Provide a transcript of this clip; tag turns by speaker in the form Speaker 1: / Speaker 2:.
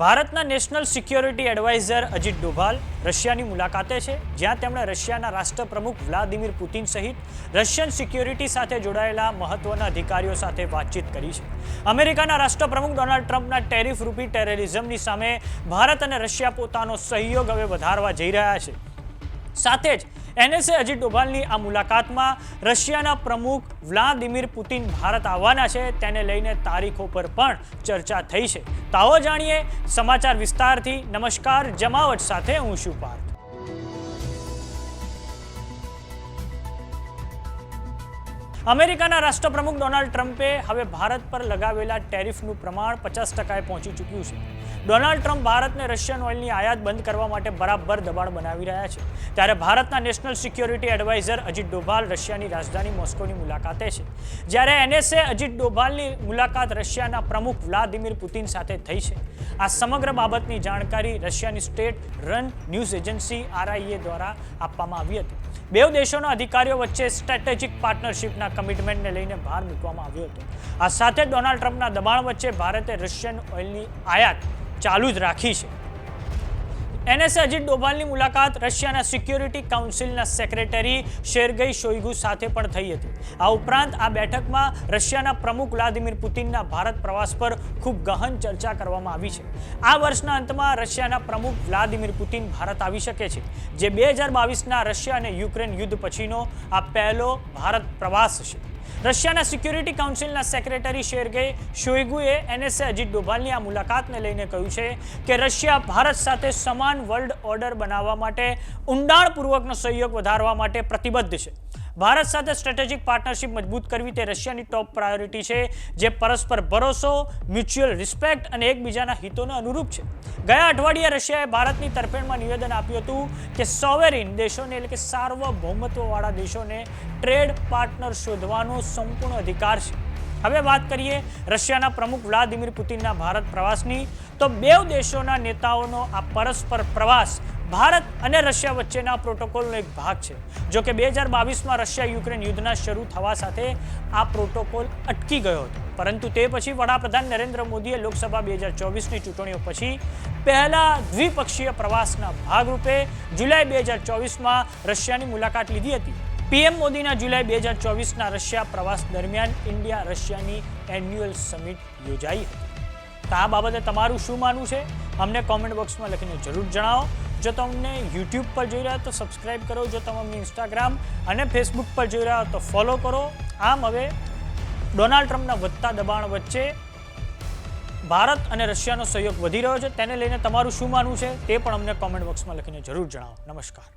Speaker 1: ભારતના national security adviser Ajit Doval રશિયાની મુલાકાતે છે, જ્યાં તેમણે રશિયાના રાષ્ટ્રપ્રમુખ વ્લાદિમીર પુતિન સહિત રશિયન સિક્યોરિટી સાથે જોડાયેલા મહત્વના અધિકારીઓ સાથે વાતચીત કરી છે. અમેરિકાના રાષ્ટ્રપ્રમુખ ડોનાલ્ડ ટ્રમ્પના ટેરિફ રૂપી ટેરરિઝમની સામે ભારત અને રશિયા પોતાનો સહયોગ હવે વધારવા જઈ રહ્યા છે. સાથે જ એનએસએ અજીત ડોભાલની આ મુલાકાતમાં રશિયાના પ્રમુખ વ્લાદિમીર પુતિન ભારત આવવાના છે. તેને લઈને તારીખો પર પણ ચર્ચા થઈ છે. તો આવો જાણીએ સમાચાર વિસ્તારથી. નમસ્કાર, જમાવટ સાથે હું શું પાર્થ. અમેરિકાના રાષ્ટ્રપ્રમુખ ડોનાલ્ડ ટ્રમ્પે હવે ભારત પર લગાવેલા ટેરિફનું પ્રમાણ પચાસ ટકાએ પહોંચી ચૂક્યું છે. ડોનાલ્ડ ટ્રમ્પ ભારતને રશિયન ઓઇલની આયાત બંધ કરવા માટે બરાબર દબાણ બનાવી રહ્યા છે. ત્યારે ભારતના national security adviser Ajit Doval રશિયાની રાજધાની મોસ્કોની મુલાકાતે છે. જ્યારે એનએસએ અજીત ડોભાલની મુલાકાત રશિયાના પ્રમુખ વ્લાદિમીર પુતિન સાથે થઈ છે. આ સમગ્ર બાબતની જાણકારી રશિયાની state run news agency R I A દ્વારા આપવામાં આવી હતી. બેઉ દેશોના અધિકારીઓ વચ્ચે સ્ટ્રેટેજિક પાર્ટનરશિપના કમિટમેન્ટને લઈને ભાર મૂકવામાં આવ્યો હતો. આ સાથે ડોનાલ્ડ ટ્રમ્પના દબાણ વચ્ચે ભારતે રશિયન ઓઇલની આયાત ચાલુ જ રાખી છે. એનએસએ અજીત ડોભાલની મુલાકાત રશિયાના સિક્યોરિટી કાઉન્સિલના સેક્રેટરી શેરગઈ શોઈગુ સાથે પણ થઈ હતી. આ ઉપરાંત આ બેઠકમાં રશિયાના પ્રમુખ વ્લાદિમીર પુતિનના ભારત પ્રવાસ પર ખૂબ ગહન ચર્ચા કરવામાં આવી છે. આ વર્ષના અંતમાં રશિયાના પ્રમુખ વ્લાદિમીર પુતિન ભારત આવી શકે છે, જે બે હજાર બાવીસના રશિયા અને યુક્રેન યુદ્ધ પછીનો આ પહેલો ભારત પ્રવાસ છે. રશિયાના સિક્યુરિટી કાઉન્સિલના સેક્રેટરી શેરગે શોઈગુએ એનએસએ અજીત ડોભાલની આ મુલાકાતને લઈને કહ્યું છે કે રશિયા ભારત સાથે સમાન વર્લ્ડ ઓર્ડર બનાવવા માટે ઊંડાણપૂર્વકનો સહયોગ વધારવા માટે પ્રતિબદ્ધ છે. ભારત સાથે સ્ટ્રેટેજિક પાર્ટનરશિપ મજબૂત કરવી તે રશિયાની ટોપ પ્રાયોરિટી છે, જે પરસ્પર ભરોસો મ્યુચ્યુઅલ રિસ્પેક્ટ અને એકબીજાના હિતોને અનુરૂપ છે. ગયા અઠવાડિયે રશિયાએ ભારતની તરફેણમાં નિવેદન આપ્યું હતું કે સોવેરિન દેશોને એટલે કે સાર્વભૌમત્વવાળા દેશોને ટ્રેડ પાર્ટનર શોધવાનો સંપૂર્ણ અધિકાર છે. હવે વાત કરીએ રશિયાના પ્રમુખ વ્લાદિમીર પુતિનના ભારત પ્રવાસની. તો બે દેશોના નેતાઓનો આ પરસ્પર પ્રવાસ ભારત અને રશિયા વચ્ચેના પ્રોટોકોલનો એક ભાગ છે. જો કે બે હજાર બાવીસમાં રશિયા યુક્રેન યુદ્ધના શરૂ થવા સાથે આ પ્રોટોકોલ અટકી ગયો હતો. પરંતુ તે પછી વડાપ્રધાન નરેન્દ્ર મોદીએ લોકસભા બે હજાર ચોવીસની ચૂંટણીઓ પછી પહેલા દ્વિપક્ષીય પ્રવાસના ભાગરૂપે જુલાઈ બે હજાર ચોવીસમાં રશિયાની મુલાકાત લીધી હતી. પીએમ મોદીના જુલાઈ બે હજાર ચોવીસના રશિયા પ્રવાસ દરમિયાન ઇન્ડિયા રશિયાની એન્યુઅલ સમિટ યોજાઈ હતી. તો આ બાબતે તમારું શું માનવું છે? અમને કોમેન્ટ બોક્સમાં લખીને જરૂર જણાવો. જો તમને યુટ્યુબ પર જોઈ રહ્યા તો સબસ્ક્રાઈબ કરો. જો તમે અમને ઇન્સ્ટાગ્રામ અને ફેસબુક પર જોઈ રહ્યા તો ફોલો કરો. આમ હવે ડોનાલ્ડ ટ્રમ્પના વધતા દબાણ વચ્ચે ભારત અને રશિયાનો સહયોગ વધી રહ્યો છે. તેને લઈને તમારું શું માનવું છે તે પણ અમને કોમેન્ટ બોક્સમાં લખીને જરૂર જણાવો. નમસ્કાર.